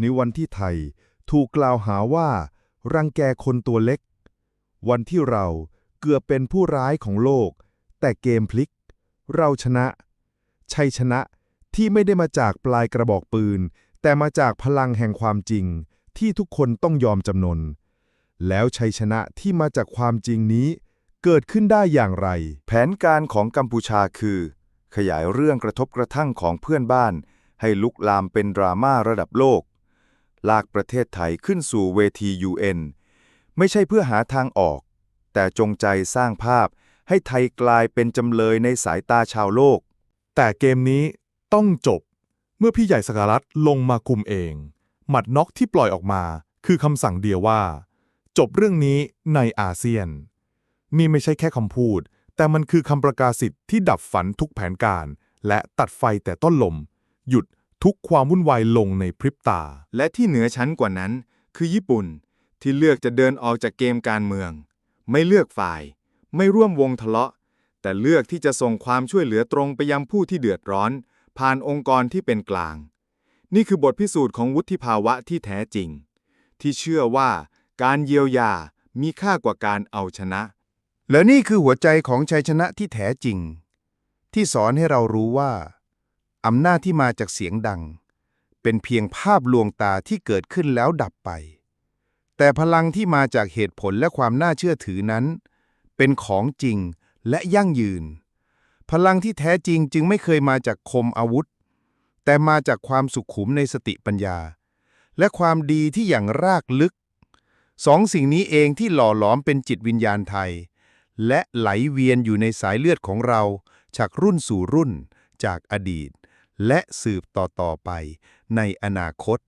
ในวันที่ไทยถูกกล่าวหาว่า รังแกคนตัวเล็ก วันที่เราเกือบเป็นผู้ร้ายของโลก แต่เกมพลิก เราชนะ ชัยชนะที่ไม่ได้มาจากปลายกระบอกปืน แต่มาจากพลังแห่งความจริงที่ทุกคนต้องยอมจำนน แล้วชัยชนะที่มาจากความจริงนี้ เกิดขึ้นได้อย่างไร แผนการของกัมพูชาคือ ขยายเรื่องกระทบกระทั่งของเพื่อนบ้าน ให้ลุกลามเป็นดราม่าระดับโลก ลากประเทศไทยขึ้นสู่เวที UN ไม่ใช่เพื่อหาทางออก แต่จงใจสร้างภาพให้ไทยกลายเป็นจำเลยในสายตาชาวโลก แต่เกมนี้ต้องจบ เมื่อพี่ใหญ่สกรัตลงมาคุมเอง หมัดน็อกที่ปล่อยออกมา คือคำสั่งเดียวว่า จบเรื่องนี้ในอาเซียน นี่ไม่ใช่แค่คำพูด แต่มันคือคำประกาศสิทธิ์ที่ดับฝันทุกแผนการ และตัดไฟแต่ต้นลม หยุด ทุกความวุ่นวายลงในพริบตา และที่เหนือชั้นกว่านั้น คือญี่ปุ่นที่เลือกจะเดินออกจากเกมการเมือง ไม่เลือกฝ่าย ไม่ร่วมวงทะเลาะ แต่เลือกที่จะส่งความช่วยเหลือตรงไปยังผู้ที่เดือดร้อน ผ่านองค์กรที่เป็นกลาง นี่คือบทพิสูจน์ของวุฒิภาวะที่แท้จริง ที่เชื่อว่าการเยียวยามีค่ากว่าการเอาชนะ และนี่คือหัวใจของชัยชนะที่แท้จริง ที่สอนให้เรารู้ว่า อำนาจที่มาจากเสียงดัง เป็นเพียงภาพลวงตาที่เกิดขึ้นแล้วดับไป แต่พลังที่มาจากเหตุผลและความน่าเชื่อถือนั้น เป็นของจริงและยั่งยืน พลังที่แท้จริงจึงไม่เคยมาจากคมอาวุธ แต่มาจากความสุขุมในสติปัญญา และความดีที่อย่างรากลึกสองสิ่งนี้เองที่หล่อหลอมเป็นจิตวิญญาณไทย และไหลเวียนอยู่ในสายเลือดของเราจากรุ่นสู่รุ่นจากอดีต และสืบต่อๆไปในอนาคต